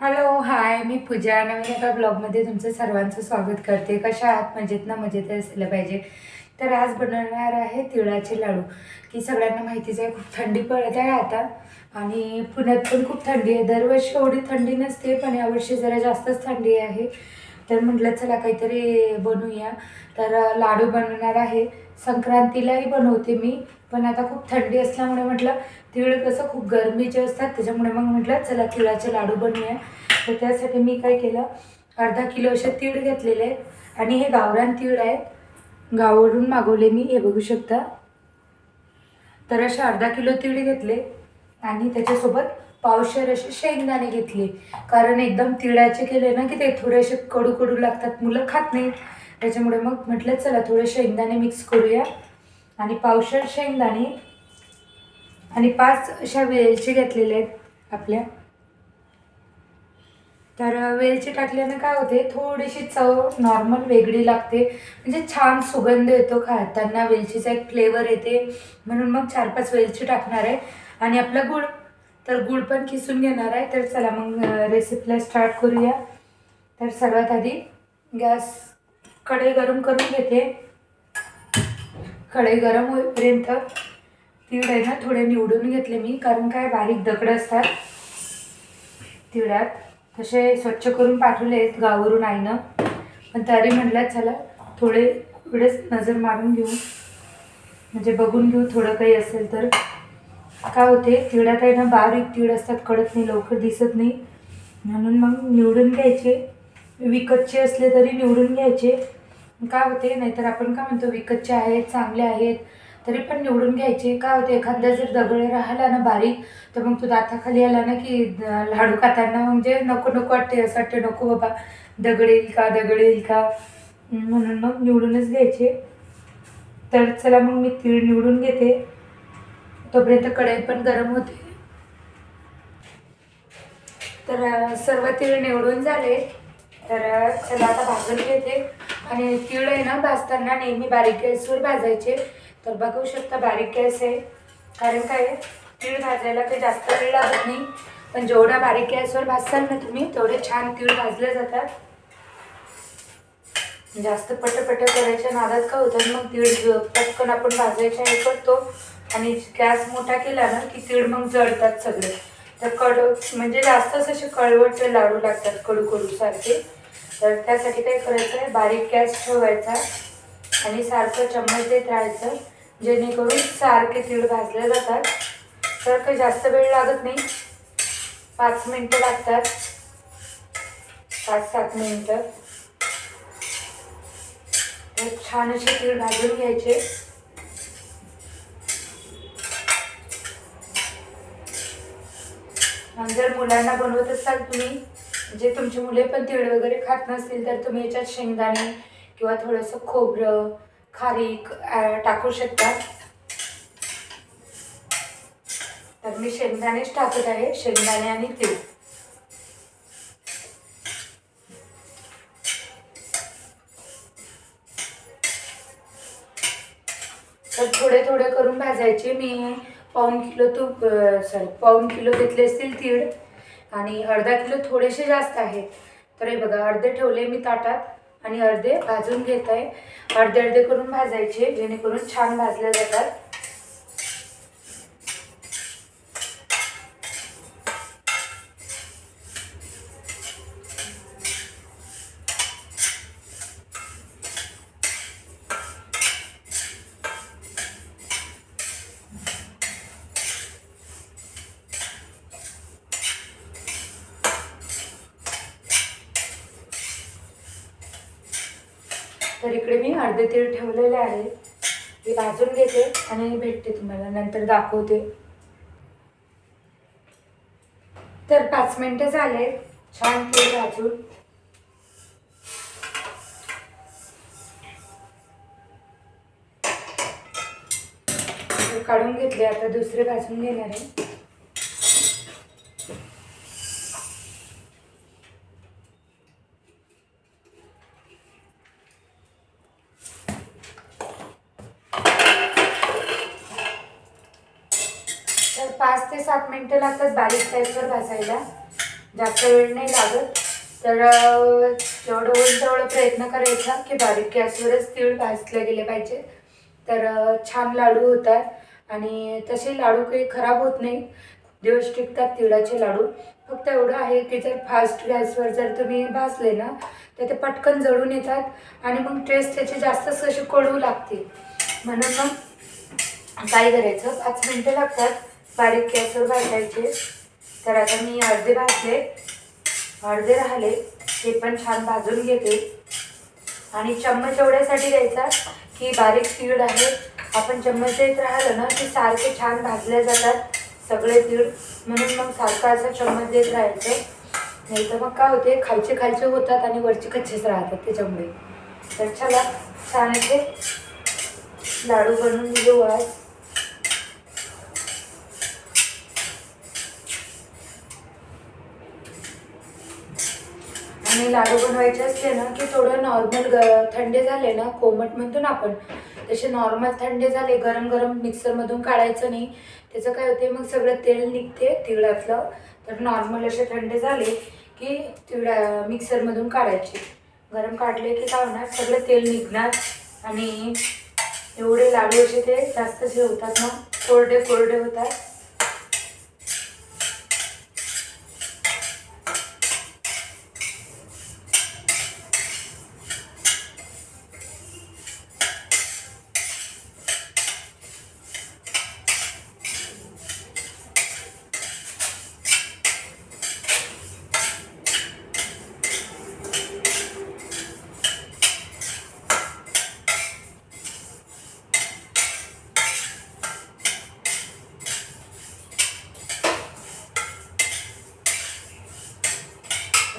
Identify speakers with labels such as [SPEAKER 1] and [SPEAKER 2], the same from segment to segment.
[SPEAKER 1] Hello hi मी पूजा. नवीन एका ब्लॉगमध्ये तुमचं सर्वांचं स्वागत करते. कशा आहात? मजेत ना? मजेत असलं पाहिजे. तर आज बनवणार आहे तिळाचे लाडू. की सगळ्यांना माहितीच आहे खूप थंडी पडत आहे आता. आणि पुण्यात पण खूप थंडी आहे. दरवर्षी एवढी थंडी नसते पण यावर्षी जरा जास्तच थंडी आहे. तर म्हटलं चला काहीतरी बनवूया. तर लाडू बनवणार आहे. संक्रांतीलाही बनवते मी पण आता खूप थंडी असल्यामुळे म्हटलं तिळ कसं खूप गरमीचे असतात त्याच्यामुळे मग म्हटलं चला तिळाचे लाडू बनवूया. तर त्यासाठी मी काय केलं अर्धा किलो असे तीळ घेतलेले आहेत आणि हे गावरान तीळ आहेत गावावरून मागवले मी हे बघू शकता. तर असे अर्धा किलो तीळ घेतले आणि त्याच्यासोबत पावशेर असे शेंगदाणे घेतले. कारण एकदम तिळाचे केले ना की ते थोडेसे कडू कडू लागतात. मुलं खात नाहीत. त्याच्यामुळे मग म्हटलं चला थोडे शेंगदाणे मिक्स करूया. आणि पावशेर शेंगदाणे आणि पाच अशा वेलची घेतलेल्या आहेत आपल्या. तर वेलची टाकल्यानं काय होते? थोडीशी चव नॉर्मल वेगळी लागते. म्हणजे छान सुगंध येतो खाताना. वेलचीचा एक फ्लेवर येते. म्हणून मग चार पाच वेलची टाकणार आहे. आणि आपला गुळ तर गुळ पण किसून घेणार आहे. तर चला मग रेसिपीला स्टार्ट करूया. तर सर्वात आधी गॅस कढई गरम करून घेते. कढई गरम होईपर्यंत तीळ आहे ना थोडे निवडून घेतले मी कारण काय बारीक दगड असतात. तिळात तसे स्वच्छ करून पाठवले आहेत गावावरून आईनं. पण तरी म्हटलं चला थोडे थोडेच नजर मारून घेऊ. म्हणजे बघून घेऊ थोडं काही असेल तर. काय होते? तिळात आहे ना बारीक तीळ असतात कळत नाही लवकर दिसत नाही. म्हणून मग निवडून घ्यायचे. विकतचे असले तरी निवडून घ्यायचे. काय होते? नाहीतर आपण काय म्हणतो विकतचे आहेत चांगले आहेत तरी पण निवडून घ्यायचे. काय होते? एखादा जर दगड राहिला ना बारीक तर मग तो दाताखाली आला ना की द- लाडू खाताना म्हणजे नको नको वाटते असं वाटते नको बाबा दगड येईल का दगड येईल का? म्हणून मग निवडूनच घ्यायचे. तर चला मग मी तीळ निवडून घेते. तोपर्यंत कढई पण गरम होते. तर सर्व तीळ निवडून झाले. तर चला आता भाजून घेते. आणि तीळ आहे ना भाजताना नेहमी बारीक गॅसवर भाजायचे. तर बघू शकता बारीक गॅस आहे. कारण काय तीळ भाजायला काही जास्त वेळ लागत नाही. पण जेवढा बारीक गॅसवर भाजताल ना तुम्ही तेवढे छान तीळ भाजले जातात. जास्त पटपट करायच्या नादात का होतं मग तीळ पटकन आपण भाजायच्या हे करतो. आणि गॅस मोठा केला ना की तीळ मग जळतात सगळे. तर कड म्हणजे जास्तच असे कळवट लाडू लागतात कडू कडू सारखे. तर त्यासाठी काय करायचं आहे? बारीक गॅस ठेवायचा आणि सारखं चम्मच देत राहायचं जेणेकरून सारखे तीळ भाजले जातात. तर काही जास्त वेळ लागत नाही. पाच मिनटं लागतात. पाच सात मिनटं छान असे तीळ भाजून घ्यायचे. जर मुलांना बनवत असाल तुम्ही जे तुमची मुले पण तीळ वगैरे खात नसतील तर तुम्ही याच्यात शेंगदाणे किंवा थोडंसं खोबरं खारीक टाकू शकता. तर मी शेंगदाणेच टाकत आहे शेंगदाणे आणि तीळ. तर थोडे थोडे करून भाजायचे मी. पाऊन किलो तूप सॉरी पाऊन किलो घेतले असतील तीळ आणि अर्धा किलो थोडेसे जास्त आहेत. तर हे बघा अर्धे ठेवले मी ताटात आणि अर्धे भाजून घेत आहे. अर्धे अर्धे करून भाजायचे जेणेकरून छान भाजले जातात. तर इकडे मी अर्धे तीळ ठेवलेले आहे ते भाजून घेते आणि भेटते तुम्हाला. नंतर दाखवते. तर पाच मिनिटं झाले. छान तीळ भाजून. काढून घेतले. आता दुसरे भाजून घेणार आहे तर पाच ते सात मिनिटं लागतात बारीक टाईपवर भाजायला. जास्त वेळ नाही लागत. तर जेवढं होईल तेवढं प्रयत्न करायचा की बारीक गॅसवरच तीळ भाजले गेले पाहिजे. तर छान लाडू होतात. आणि तसे लाडू काही खराब होत नाही. दिवस टिकतात तिळाचे लाडू. फक्त एवढं आहे की जर फास्ट गॅसवर जर तुम्ही भाजले ना तर ते पटकन जळून येतात. आणि मग टेस्ट त्याची जास्तच अशी कडू लागते म्हणून मग काय करायचं? पाच मिनटं लागतात. बारीक गॅसवर भाजायचे. तर आता मी अर्धे भाजले. अर्धे राहिले. ते पण छान भाजून घेते. आणि चम्मच एवढ्यासाठी द्यायचा की बारीक तीळ आहे. आपण चम्मच देत राहिलं ना की सारखे छान भाजले जातात सगळे तीळ. म्हणून मग सारखं असं चम्मच देत राहायचं. नाही तर मग काय होते खालचे खालचे होतात आणि वरचे कच्चेच राहतात त्याच्यामुळे तर चला छान असे लाडू बनवून दिले आज आणि लाडू बनवायचे असले ना की थोडं नॉर्मल ग थंडे झाले ना कोमट म्हणतो ना आपण तसे नॉर्मल थंडे झाले गरम गरम मिक्सरमधून काढायचं नाही. त्याचं काय होते मग सगळं तेल निघते तिळातलं. तर नॉर्मल असे थंडे झाले की तिळा मिक्सरमधून काढायचे. गरम काढले की काय होणार सगळं तेल निघणार. आणि एवढे लाडू असे ते जास्त जे होतात ना कोरडे कोरडे होतात.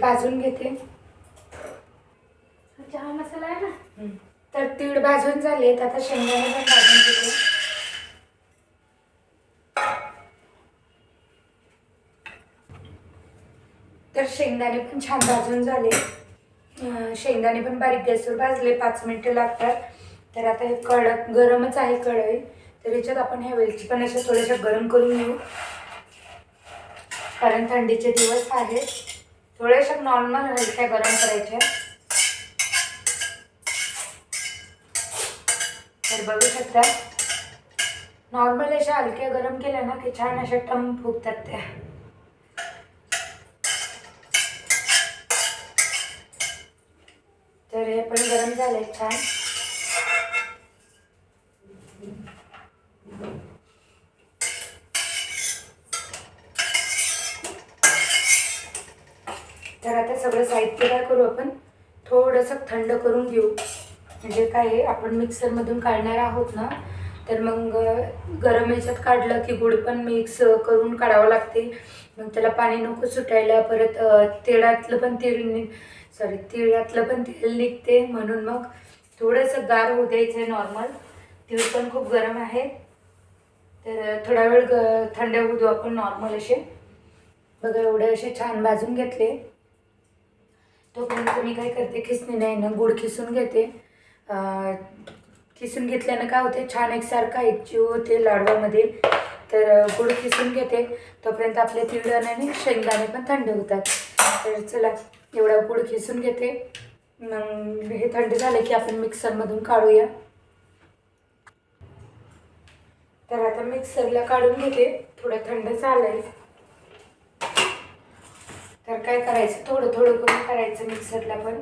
[SPEAKER 1] भाजून घेते.
[SPEAKER 2] चहा मसाला आहे ना?
[SPEAKER 1] तर तीळ भाजून झालेत आता शेंगदाणे पण भाजून घेते. तर शेंगदाणे पण छान भाजून झाले. शेंगदाणे पण बारीक गॅसवर भाजले पाच मिनिटं लागतात. तर आता हे कडक गरमच आहे कढई. तर याच्यात आपण ह्या वेलची पण अशा थोड्याशा गरम करून घेऊ. कारण थंडीचे दिवस आहेत. थोड्याशा नॉर्मल हलक्या गरम करायच्या तर बघू शकता. नॉर्मल अशा हलक्या गरम केल्या ना की छान अशा टम फुगतात त्या. तर हे पण गरम झाले छान तर आता सगळं साहित्य काय करू आपण? थोडंसं थंड करून घेऊ. म्हणजे काय आहे आपण मिक्सरमधून काढणार आहोत ना तर मग गरम ह्याच्यात काढलं की गुळ पण मिक्स करून काढावं लागते. मग त्याला पाणी नको सुटायला परत तेळातलं तिळातलं पण तीळ सॉरी तिळातलं पण तेल निघते. म्हणून मग थोडंसं गार होऊ द्यायचं आहे नॉर्मल तीळ पण खूप गरम आहे. तर थोडा वेळ ग थंड होऊ देऊ आपण नॉर्मल असे. बघा एवढे असे छान भाजून घेतले. तोपर्यंत मी काय करते खिसणीने ना गुळ खिसून घेते. किसून खिसून घेतल्यानं काय होते छान एकसारखा एकजीव होते लाडवामध्ये. तर गुड किसून खिसून घेते. तोपर्यंत आपले तिळण आणि शेंगदाणे पण थंड होतात. तर चला एवढा गुड खिसून घेते. मग हे थंड झाले की आपण मिक्सरमधून काढूया. तर आता मिक्सरला काढून घेते. थोडं थंड झालंय. तर काय करायचं? थोडं थोडं करून करायचं मिक्सरला पण.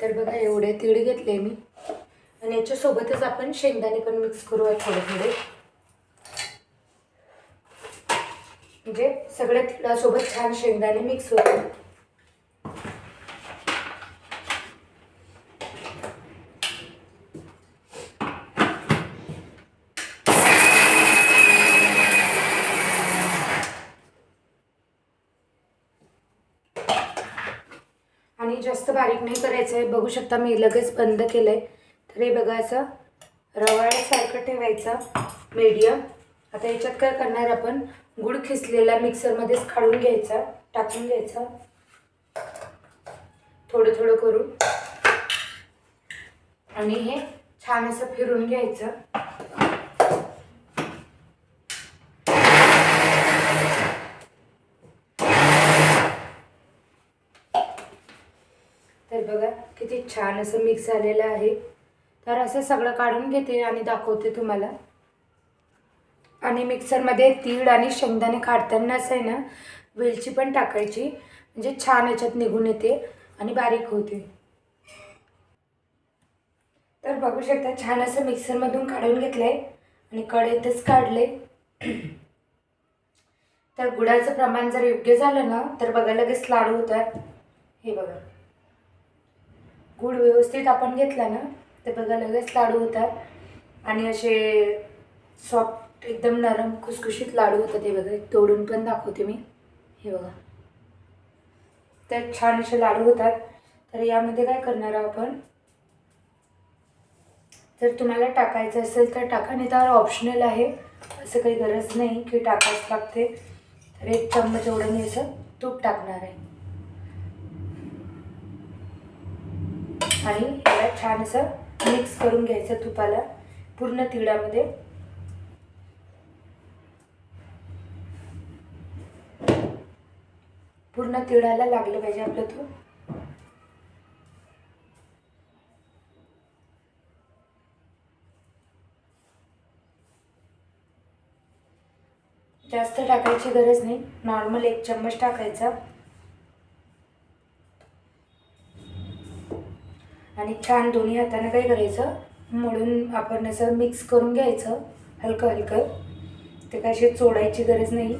[SPEAKER 1] तर बघा एवढे तीळ घेतले मी. आणि याच्यासोबतच आपण शेंगदाणे पण मिक्स करूया थोडे थोडे म्हणजे सगळ्या तिळासोबत छान शेंगदाणे मिक्स होतात आणि जास्त बारीक नाही करायचं आहे बघू शकता मी लगेच बंद केलं आहे तर हे बघा असं रवाळ्यासारखं ठेवायचं मीडियम आता याच्यात काय करणार आपण? गुळ खिसलेला मिक्सरमध्येच काढून घ्यायचा टाकून घ्यायचा. थोडं थोडं करून. आणि हे छान असं फिरून घ्यायचं. तर बघा किती छान असं मिक्स झालेलं आहे. तर असं सगळं काढून घेते आणि दाखवते तुम्हाला. आणि मिक्सरमध्ये तीळ आणि शेंगदाणे काढतानाच आहे ना वेलची पण टाकायची. म्हणजे छान याच्यात निघून येते आणि बारीक होते. तर बघू शकता छान असं मिक्सरमधून काढून घेतलंय आणि कढईतच काढले तर गुळाचं प्रमाण जर योग्य झालं ना तर बघा लगेच लाडू होतात हे बघा. गुड व्यवस्थित आपण घेतला ना तर बघा लगेच लाडू होतात. आणि असे सॉफ्ट एकदम नरम खुसखुशीत लाडू होतात हे बघा तोडून पण दाखवते मी. हे बघा. तर छान असे लाडू होतात. तर यामध्ये काय करणार आहोत आपण? जर तुम्हाला टाकायचं असेल तर टाका नाही तर ऑप्शनल आहे. असं काही गरज नाही की टाकावंच लागते. तर एक चम्मच एवढं मी असं तूप टाकणार आहे. आणि याला छान असं मिक्स करून घ्यायचं तुपाला पूर्ण तिळामध्ये. पूर्ण तिळाला लागलं पाहिजे आपलं तूप. जास्त टाकायची गरज नाही. नॉर्मल एक चम्मच टाकायचा. आणि छान दोन्ही हाताने काय करायचं? म्हणून आपण असं मिक्स करून घ्यायचं हलकं हलकं. ते काय अशी चोडायची गरज नाही.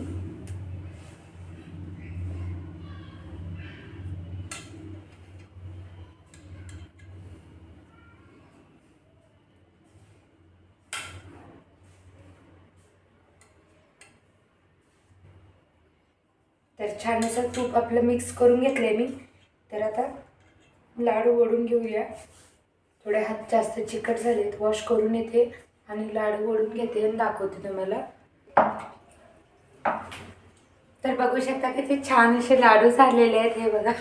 [SPEAKER 1] तर छान असं तूप आपलं मिक्स करून घेतलं मी. तर आता लाडू ओढून घेऊया. थोडे हात जास्त चिकट झालेत वॉश करून येते आणि लाडू ओढून घेते आणि दाखवते तुम्हाला. तर बघू शकता की ते छान असे लाडू झालेले आहेत हे बघा.